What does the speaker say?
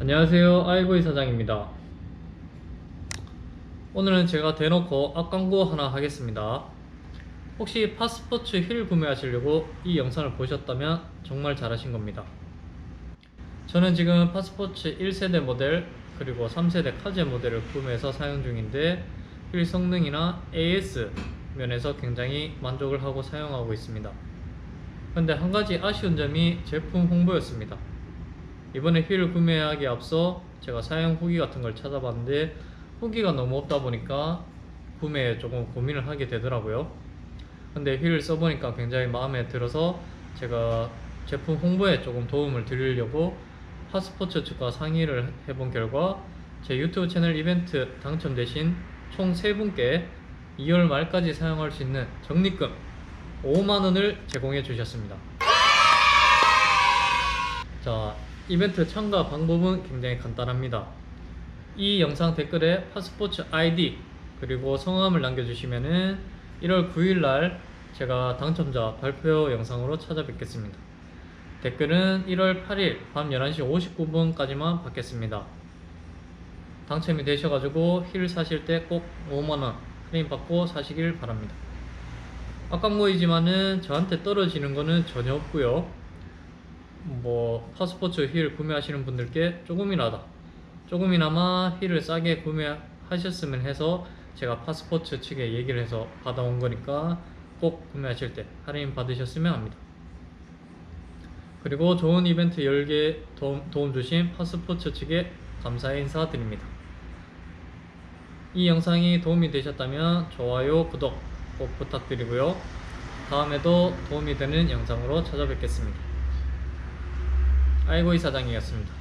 안녕하세요. 아이보이 사장입니다. 오늘은 제가 대놓고 앞광고 하나 하겠습니다. 혹시 파스포츠 휠 구매하시려고 이 영상을 보셨다면 정말 잘하신 겁니다. 저는 지금 파스포츠 1세대 모델 그리고 3세대 카제 모델을 구매해서 사용 중인데 휠 성능이나 AS 면에서 굉장히 만족을 하고 사용하고 있습니다. 근데 한 가지 아쉬운 점이 제품 홍보였습니다 이번에 휠을 구매하기에 앞서 제가 사용 후기 같은 걸 찾아봤는데 후기가 너무 없다 보니까 구매에 조금 고민을 하게 되더라고요. 근데 휠을 써보니까 굉장히 마음에 들어서 제가 제품 홍보에 조금 도움을 드리려고 파스포츠 측과 상의를 해본 결과 제 유튜브 채널 이벤트 당첨되신 총 3분께 2월 말까지 사용할 수 있는 적립금 5만원을 제공해 주셨습니다. 자, 이벤트 참가 방법은 굉장히 간단합니다. 이 영상 댓글에 파스포츠 아이디 그리고 성함을 남겨주시면은 1월 9일 날 제가 당첨자 발표 영상으로 찾아뵙겠습니다. 댓글은 1월 8일 밤 11시 59분까지만 받겠습니다. 당첨이 되셔가지고 힐 사실 때 꼭 5만원 할인 받고 사시길 바랍니다. 아까뭐이지만은 저한테 떨어지는 거는 전혀 없고요. 뭐 파스포츠 휠 구매하시는 분들께 조금이라도 조금이나마 휠을 싸게 구매하셨으면 해서 제가 파스포츠 측에 얘기를 해서 받아온 거니까 꼭 구매하실 때 할인 받으셨으면 합니다. 그리고 좋은 이벤트 10개 도움, 도움 주신 파스포츠 측에 감사의 인사드립니다. 이 영상이 도움이 되셨다면 좋아요, 구독 꼭 부탁드리고요. 다음에도 도움이 되는 영상으로 찾아뵙겠습니다. 아이고 이 사장이었습니다.